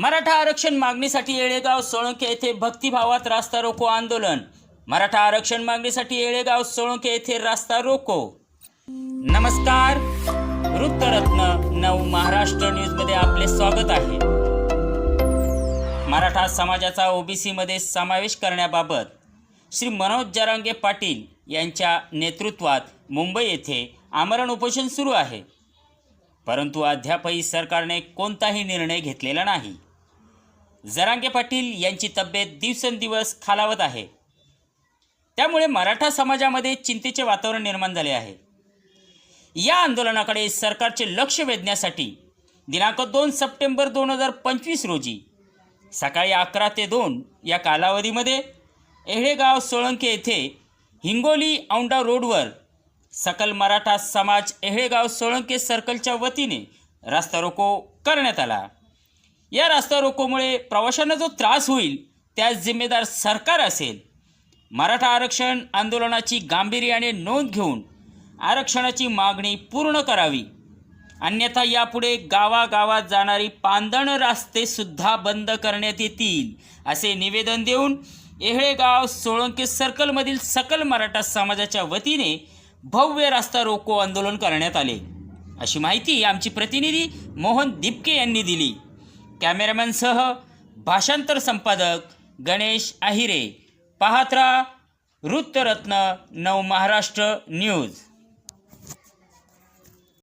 मराठा आरक्षण मागणीसाठी येळेगाव सोळंके येथे भक्तिभावात रास्ता रोको आंदोलन. मराठा आरक्षण मागणीसाठी येळेगाव सोळंके येथे रास्ता रोको. नमस्कार. वृत्तरत्न नऊ महाराष्ट्र न्यूजमध्ये आपले स्वागत आहे. मराठा समाजाचा ओबीसीमध्ये समावेश करण्याबाबत श्री मनोज जरांगे पाटील यांच्या नेतृत्वात मुंबई येथे आमरण उपोषण सुरू आहे. परंतु अद्यापही सरकारने कोणताही निर्णय घेतलेला नाही. जरांगे पाटील यांची तब्येत दिवसेंदिवस खालावत आहे. त्यामुळे मराठा समाजामध्ये चिंतेचे वातावरण निर्माण झाले आहे. या आंदोलनाकडे सरकारचे लक्ष वेधण्यासाठी दिनांक दोन सप्टेंबर दोन हजार पंचवीस रोजी सकाळी अकरा ते दोन या कालावधीमध्ये एहळेगाव सोळंके येथे हिंगोली औंढा रोडवर सकल मराठा समाज एहेगाव सोळंके सर्कलच्या वतीने रास्ता रोको करण्यात आला. या रास्ता रोकोमुळे प्रवाशांना जो त्रास होईल त्यास जिम्मेदार सरकार असेल. मराठा आरक्षण आंदोलनाची गांभीर्याने नोंद घेऊन आरक्षणाची मागणी पूर्ण करावी. अन्यथा यापुढे गावागावात जाणारी पांदण रस्तेसुद्धा बंद करण्यात येतील असे निवेदन देऊन येहळेगाव सोळंके सर्कलमधील सकल मराठा समाजाच्या वतीने भव्य रास्ता रोको आंदोलन करण्यात आले. अशी माहिती आमची प्रतिनिधी मोहन दिपके यांनी दिली. कॅमेरामॅनसह भाषांतर संपादक गणेश आहिरे पाहत्रा वृत्तरत्न नव महाराष्ट्र न्यूज.